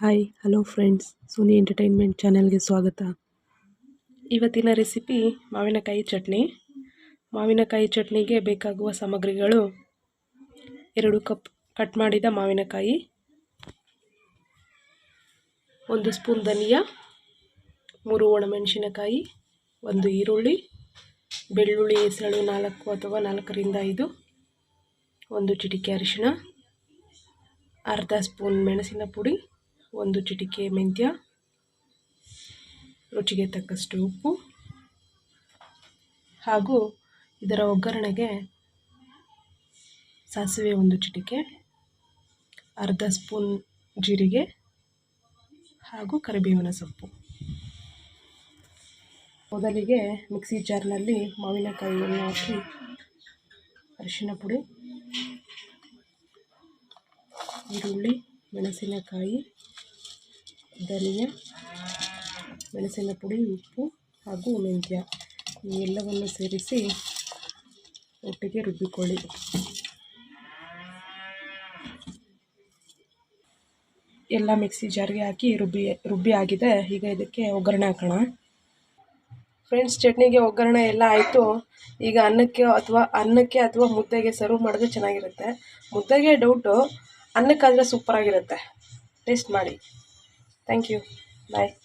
Hi hello friends Sony entertainment ಚಾನೆಲ್ಗೆ ಸ್ವಾಗತ. ಇವತ್ತಿನ ರೆಸಿಪಿ ಮಾವಿನಕಾಯಿ ಚಟ್ನಿ. ಮಾವಿನಕಾಯಿ ಚಟ್ನಿಗೆ ಬೇಕಾಗುವ ಸಾಮಗ್ರಿಗಳು ಎರಡು ಕಪ್ ಕಟ್ ಮಾಡಿದ ಮಾವಿನಕಾಯಿ, ಒಂದು ಸ್ಪೂನ್ ಧನಿಯಾ, ಮೂರು ಒಣಮೆಣಸಿನಕಾಯಿ, ಒಂದು ಈರುಳ್ಳಿ, ಬೆಳ್ಳುಳ್ಳಿ ಹೆಸಳು ನಾಲ್ಕು ಅಥವಾ ನಾಲ್ಕರಿಂದ ಐದು, ಒಂದು ಚಿಟಿಕೆ ಅರಿಶಿಣ, ಅರ್ಧ ಸ್ಪೂನ್ ಮೆಣಸಿನ ಪುಡಿ ಒಂದು ಚಿಟಿಕೆ ಮೆಂತ್ಯ, ರುಚಿಗೆ ತಕ್ಕಷ್ಟು ಉಪ್ಪು, ಹಾಗೂ ಇದರ ಒಗ್ಗರಣೆಗೆ ಸಾಸಿವೆ ಒಂದು ಚಿಟಿಕೆ, ಅರ್ಧ ಸ್ಪೂನ್ ಜೀರಿಗೆ, ಹಾಗೂ ಕರಿಬೇವಿನ ಸೊಪ್ಪು. ಮೊದಲಿಗೆ ಮಿಕ್ಸಿ ಜಾರ್ನಲ್ಲಿ ಮಾವಿನಕಾಯಿಯನ್ನು ಹಾಕಿ ಅರಿಶಿನ ಪುಡಿ, ಈರುಳ್ಳಿ, ಮೆಣಸಿನಕಾಯಿ ಧನಿಯಾ, ಮೆಣಸಿನ ಪುಡಿ, ಉಪ್ಪು ಹಾಗೂ ಮೆಂತ್ಯ. ಈ ಎಲ್ಲವನ್ನು ಸೇರಿಸಿ ಒಟ್ಟಿಗೆ ರುಬ್ಬಿಕೊಳ್ಳಿ. ಎಲ್ಲ ಮಿಕ್ಸಿ ಜಾರಿಗೆ ಹಾಕಿ ರುಬ್ಬಿ ರುಬ್ಬಿ ಆಗಿದೆ. ಈಗ ಇದಕ್ಕೆ ಒಗ್ಗರಣೆ ಹಾಕೋಣ. ಫ್ರೆಂಡ್ಸ್, ಚಟ್ನಿಗೆ ಒಗ್ಗರಣೆ ಎಲ್ಲ ಆಯಿತು. ಈಗ ಅನ್ನಕ್ಕೆ ಅಥವಾ ಅನ್ನಕ್ಕೆ ಅಥವಾ ಮುದ್ದೆಗೆ ಸರ್ವ್ ಮಾಡಿದ್ರೆ ಚೆನ್ನಾಗಿರುತ್ತೆ. ಮುದ್ದೆಗೆ ಡೌಟು ಅನ್ನಕ್ಕಾದರೆ ಸೂಪರಾಗಿರುತ್ತೆ ಟೇಸ್ಟ್ ಮಾಡಿ. Thank you. Bye.